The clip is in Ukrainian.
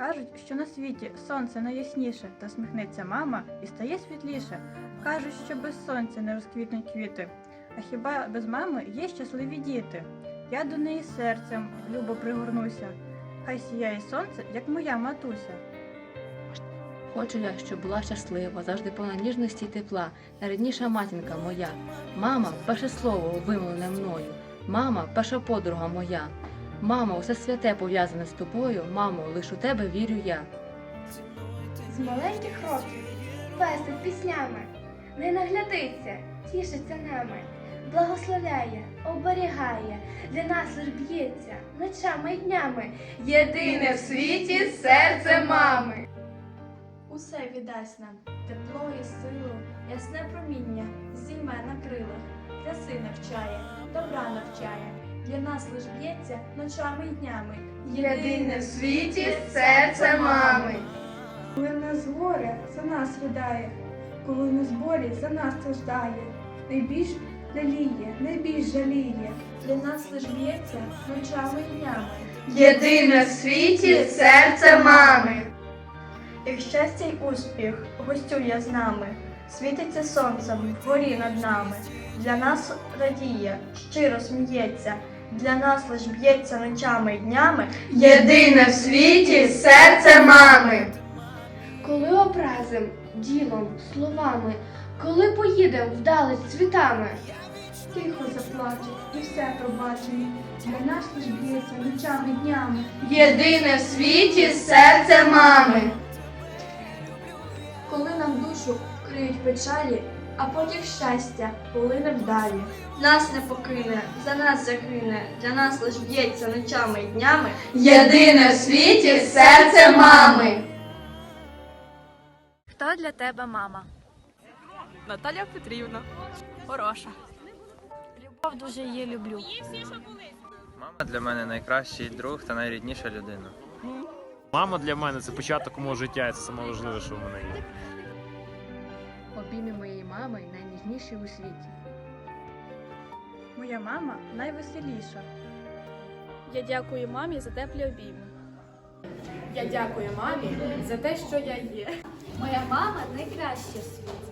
Кажуть, що на світі сонце найясніше, та сміхнеться мама і стає світліше. Кажуть, що без сонця не розквітнуть квіти. А хіба без мами є щасливі діти? Я до неї серцем любо пригорнуся. Хай сіяє сонце, як моя матуся. Хочу я, щоб була щаслива, завжди повна ніжності й тепла, найрідніша матінка моя. Мама, перше слово вимовлене мною. Мама, перша подруга моя. Мамо, усе святе пов'язане з тобою. Мамо, лиш у тебе вірю я. З маленьких років пестить піснями, не наглядиться, тішиться нами, благословляє, оберігає, для нас лиш б'ється ночами й днями. Єдине в світі серце мами. Усе віддасть нам тепло і силу, ясне проміння зійме на крилах, для сина вчає, добра навчає, для нас лиш б'ється ночами й днями. Єдине в світі серце мами. Коли в нас горе, за нас ридає, коли в нас болі, за нас страждає, найбільш жаліє, найбільш жаліє. Для нас лиш б'ється ночами й днями. Єдине в світі серце мами. Як щастя й успіх гостює з нами, світиться сонцем вгорі над нами. Для нас радіє, щиро сміється, для нас лиш б'ється ночами й днями. Єдине в світі серце мами. Коли образим, ділом, словами, коли поїдем вдалеч світами, Тихо заплачуть і все пробачимо. Для нас лиш б'ється ночами й днями. Єдине в світі серце мами. Коли нам душу вкриють печалі, а потяг щастя полине вдалі. Нас не покине, за нас загине, для нас лиш б'ється ночами й днями. Єдине в світі серце мами. Хто для тебе мама? Наталя Петрівна. Хороша. Любов дуже її люблю. Мама для мене найкращий друг та найрідніша людина. Мама для мене це початок мого життя, і це саме важливе, що в мене є. Обійми моєї мами найніжніші у світі. Моя мама найвеселіша. Я дякую мамі за теплі обійми. Я дякую мамі за те, що я є. Моя мама найкраща в світі.